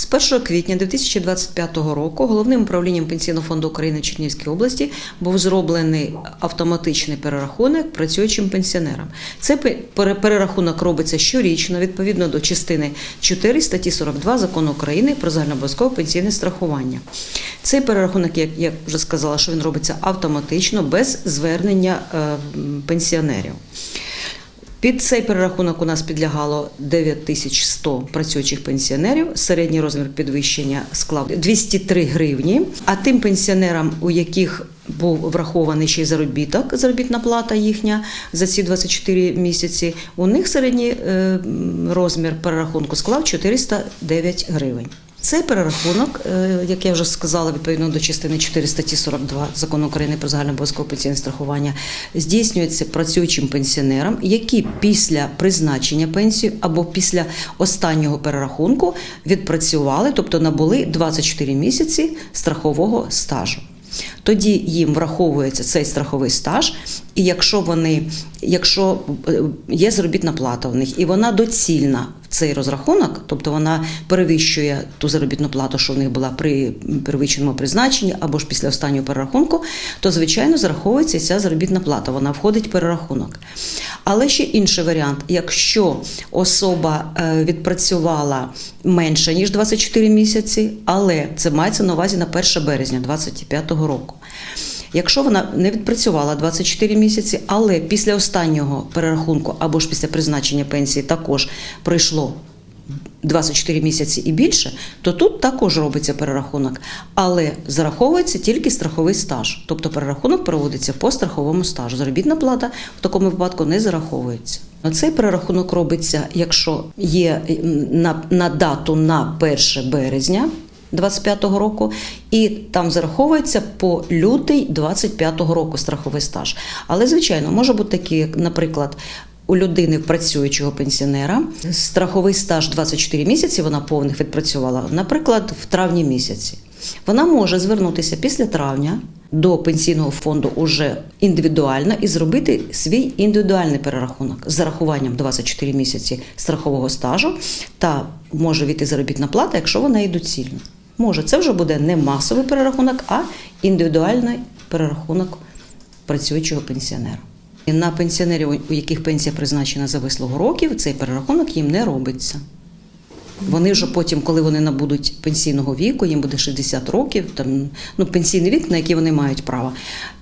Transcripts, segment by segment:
З 1 квітня 2025 року головним управлінням Пенсійного фонду України в Чернігівській області був зроблений автоматичний перерахунок працюючим пенсіонерам. Це перерахунок робиться щорічно відповідно до частини 4 статті 42 закону України про загальнообов'язкове пенсійне страхування. Цей перерахунок, як я вже сказала, що він робиться автоматично без звернення е, пенсіонерів. Під цей перерахунок у нас підлягало 9100 працюючих пенсіонерів. Середній розмір підвищення склав 203 гривні. А тим пенсіонерам, у яких був врахований ще й заробіток, заробітна плата їхня за ці 24 місяці, у них середній е, розмір перерахунку склав 409 гривень. Цей перерахунок, е, як я вже сказала, відповідно до частини 4 статті 42 закону України про загальнообов'язкове пенсійне страхування, здійснюється працюючим пенсіонерам, які після призначення пенсії або після останнього перерахунку відпрацювали, тобто набули 24 місяці страхового стажу. Тоді їм враховується цей страховий стаж, і якщо вони, якщо е, є заробітна плата в них, і вона доцільна в цей розрахунок, тобто вона перевищує ту заробітну плату, що в них була при первичному призначенні або ж після останнього перерахунку, то звичайно зараховується ця заробітна плата, вона входить в перерахунок. Але ще інший варіант: якщо особа е, відпрацювала менше ніж 24 місяці, але це мається на увазі на 1 березня 2025 року. Якщо вона не відпрацювала 24 місяці, але після останнього перерахунку або ж після призначення пенсії також пройшло 24 місяці і більше, то тут також робиться перерахунок, але зараховується тільки страховий стаж, тобто перерахунок проводиться по страховому стажу. Заробітна плата в такому випадку не зараховується. Цей перерахунок робиться, якщо є на, на дату на 1 березня. 25-го року, і там зараховується по лютий 25-го року страховий стаж. Але, звичайно, може бути такі, наприклад, у людини працюючого пенсіонера страховий стаж 24 місяці, вона повних відпрацювала, наприклад, в травні місяці. Вона може звернутися після травня до пенсійного фонду уже індивідуально і зробити свій індивідуальний перерахунок з зарахуванням 24 місяці страхового стажу та може війти заробітна плата, якщо вона і доцільна. Може, це вже буде не масовий перерахунок, а індивідуальний перерахунок працюючого пенсіонера. На пенсіонерів, у яких пенсія призначена за вислугу років, цей перерахунок їм не робиться. Вони вже потім, коли вони набудуть пенсійного віку, їм буде 60 років, там ну пенсійний вік, на який вони мають право.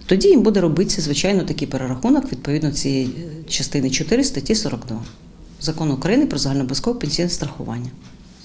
Тоді їм буде робитися звичайно такий перерахунок відповідно цієї частини 4 статті 42 закону України про загальнообов'язкове пенсійне страхування.